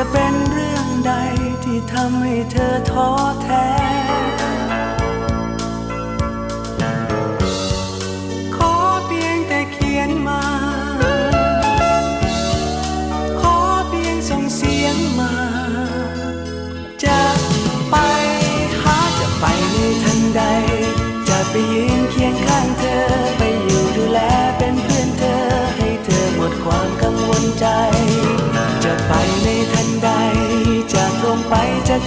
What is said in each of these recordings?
จะเป็นเรื่องใดที่ทำให้เธอท้อแท้ ขอเพียงแต่เขียนมา ขอเพียงส่งเสียงมา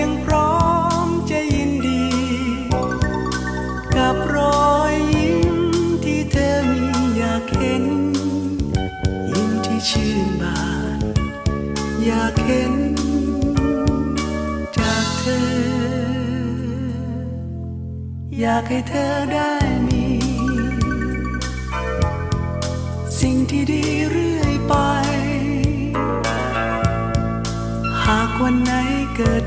ยังพร้อมจะยินดี กับรอยยิ้มที่เธอมีอยากเห็น ยิ้มที่ชื่นบาน อยากเห็น จากเธอ อยากให้เธอได้มี สิ่งที่ดีเรื่อยไป หากวันไหนเกิด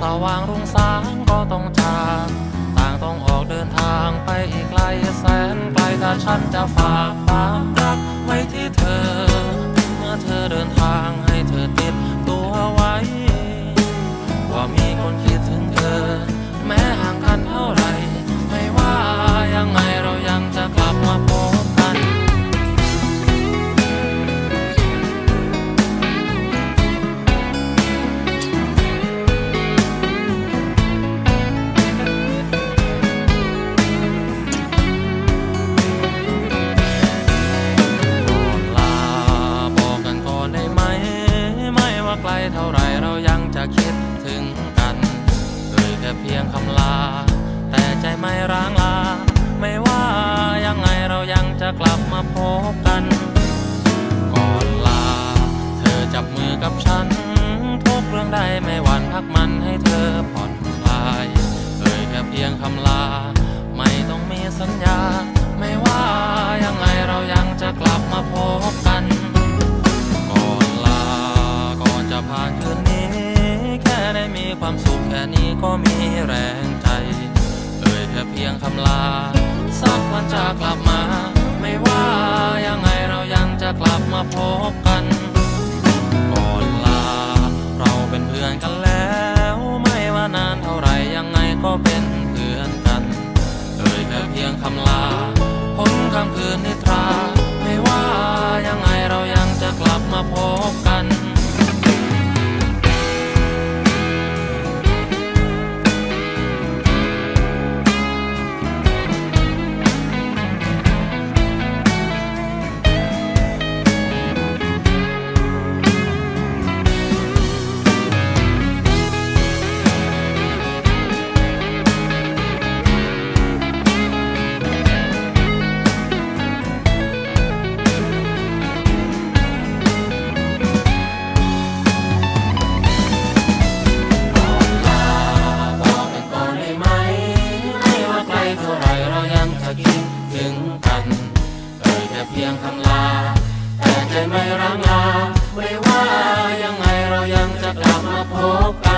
สว่างรุ่งสางก็ต้องจากต่างต้องออกเดินทางไปอีกไกลแสนไกลถ้าฉันจะฝากความรัก ท่าไรเรายังจะคิดถึงกันเอ่ยแค่เพียงคำลา แต่ใจไม่ร้างลา ไม่ว่ายังไงเรายังจะกลับมาพบกัน ก่อนลา เธอจับมือกับฉัน ทุกเรื่องใดไม่หวั่นพักมันให้เธอผ่อนคลายเอ่ยแค่เพียงคำลา ไม่ต้องมีสัญญา ไม่ว่ายังไงเรายังจะกลับมาพบกัน ความสุขแค่นี้ก็มีแรงใจ เอ่ยแค่เพียงคำลา สักวันจะกลับมา ไม่ว่ายังไงเรายังจะกลับมาพบกันก่อนลา เราเป็นเพื่อนกันแล้ว ไม่ว่านานเท่าไรยังไงก็เป็น แต่เพียงคำลา แต่ใจไม่ร้งลา ไม่ว่ายังไงเรายังจะกลับมาพบกัน